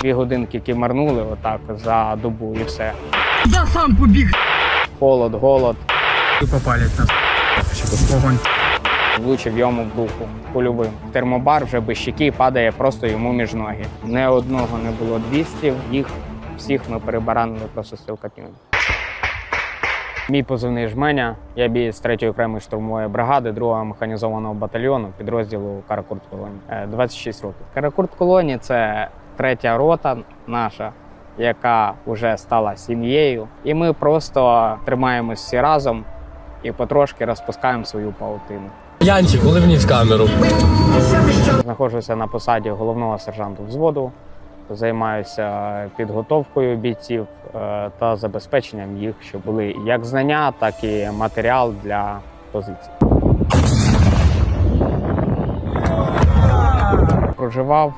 Дві годинки кимарнули отак за добу і все. Да сам побіг. Холод, голод. Попалять нас. Вогонь. Влучив йому в руку польовим. Термобар вже без щеки падає просто йому між ноги. Не одного не було 200, їх всіх ми перебаранили просто стрілкатню. Мій позивний жменя. Я бієць 3-ї окремої штурмової бригади 2-го механізованого батальйону підрозділу Каракурт Колоні. Е, 26 років. Каракурт Колоні це третя рота наша, яка вже стала сім'єю. І ми просто тримаємось всі разом і потрошки розпускаємо свою паутину. Янчик, уливніть в камеру. Знаходжуся на посаді головного сержанту взводу, займаюся підготовкою бійців е, та забезпеченням їх, щоб були як знання, так і матеріал для позицій. Проживав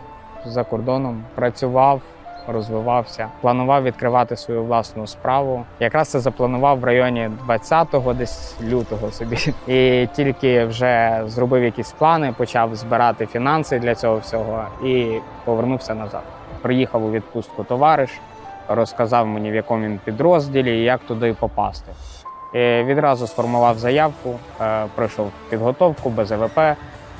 за кордоном, працював, розвивався, планував відкривати свою власну справу. Якраз це запланував в районі 20-го, десь лютого собі. І тільки вже зробив якісь плани, почав збирати фінанси для цього всього і повернувся назад. Приїхав у відпустку товариш, розказав мені, в якому він підрозділі і як туди попасти. І відразу сформував заявку, е, пройшов підготовку без ВП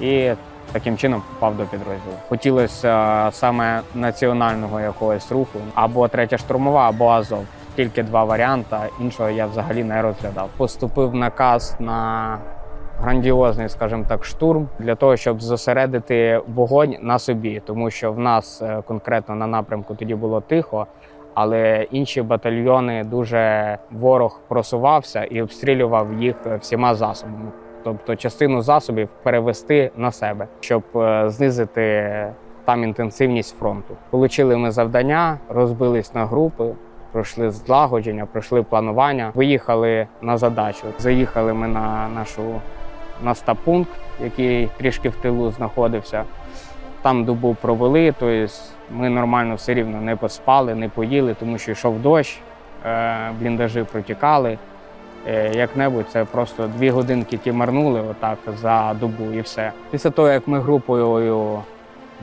і таким чином попав до підрозділу. Хотілося е, саме національного якогось руху, або третя штурмова, або Азов. Тільки два варіанти. Іншого я взагалі не розглядав. Поступив наказ на грандіозний, скажімо так, штурм для того, щоб зосередити вогонь на собі, тому що в нас е, конкретно на напрямку тоді було тихо. Але інші батальйони дуже ворог просувався і обстрілював їх всіма засобами тобто частину засобів перевести на себе, щоб е, знизити там інтенсивність фронту. Получили ми завдання, розбились на групи. Пройшли злагодження, пройшли планування, виїхали на задачу. Заїхали ми на нашу на стаб-пункт, який трішки в тилу знаходився. Там добу провели, тобто ми нормально все рівно не поспали, не поїли, тому що йшов дощ, е, бліндажі протікали. Е, Як-небудь це просто дві годинки кимарнули отак за добу і все. Після того, як ми групою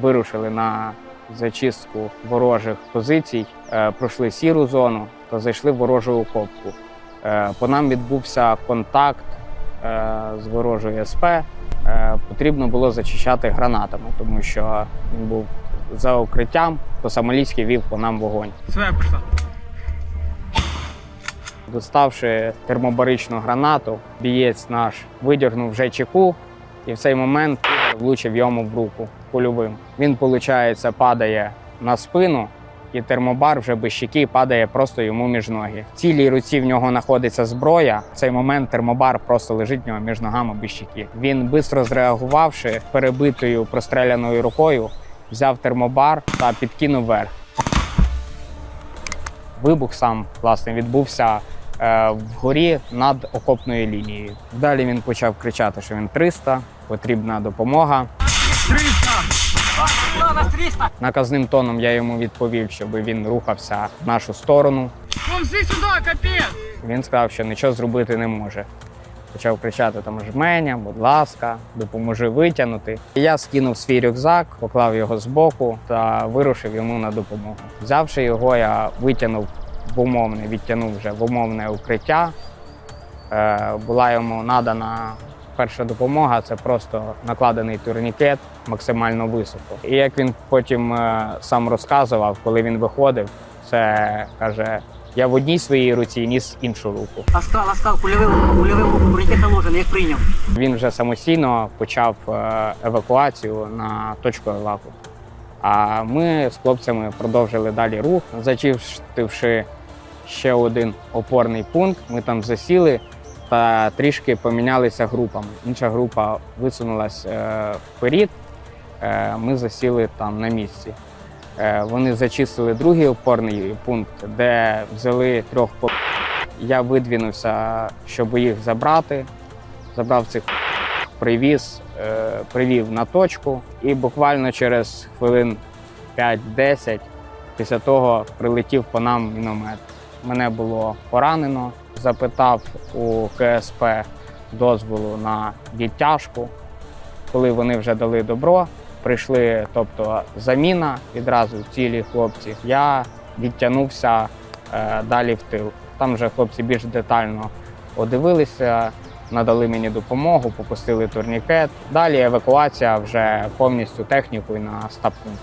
вирушили на зачистку ворожих позицій, е, пройшли сіру зону та зайшли в ворожу окопку. Е, По нам відбувся контакт з ворожою СП. Потрібно було зачищати гранатами, тому що він був за укриттям, то Самоліський вів по нам вогонь. Своя пішла. Доставши термобаричну гранату, бієць наш видірнув вже чеку, і в цей момент влучив йому в руку польовим. Він, виходить, падає на спину, і термобар вже без щеки падає просто йому між ноги. В цілій руці в нього знаходиться зброя. В цей момент термобар просто лежить в нього між ногами без щеки. Він швидко зреагувавши перебитою простреляною рукою, взяв термобар та підкинув вверх. Вибух сам власне відбувся е, вгорі над окопною лінією. Далі він почав кричати, що він 300, потрібна допомога. 300! Нас 300! Наказним тоном я йому відповів, щоб він рухався в нашу сторону. Сюди, капець! Він сказав, що нічого зробити не може. Почав кричати там жменя, будь ласка, допоможи витягнути. Я скинув свій рюкзак, поклав його збоку та вирушив йому на допомогу. Взявши його, я витягнув в умовне, відтягнув вже в умовне укриття. Е, була йому надана перша допомога, це просто накладений турнікет максимально високо. І як він потім е, сам розказував, коли він виходив, це каже: я в одній своїй руці ніс іншу руку. Оскал, оскал, кульовим, кульовим турнікет наложений, як прийняв. Він вже самостійно почав е, евакуацію на точку еваку. А ми з хлопцями продовжили далі рух, зачистивши ще один опорний пункт. Ми там засіли та трішки помінялися групами. Інша група висунулась е, вперед. Е, Ми засіли там на місці. Е, Вони зачистили другий опорний пункт, де взяли трьох по. Я видвінувся, щоб їх забрати. Забрав цих привіз, е, привів на точку, і буквально через хвилин 5-10 після того прилетів по нам міномет. Мене було поранено. Запитав у КСП дозволу на відтяжку. Коли вони вже дали добро, прийшли, тобто заміна відразу цілі хлопці. Я відтягнувся е, далі в тил. Там вже хлопці більш детально подивилися, надали мені допомогу, попустили турнікет. Далі евакуація вже повністю технікою на стаб-пункт.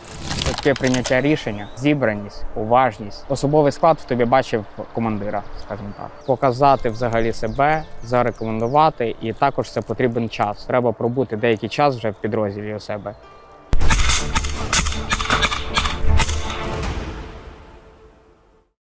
Таке прийняття рішення, зібраність, уважність. Особовий склад в тобі бачив командира, скажімо так. Показати взагалі себе, зарекомендувати, і також це потрібен час. Треба пробути деякий час вже в підрозділі у себе.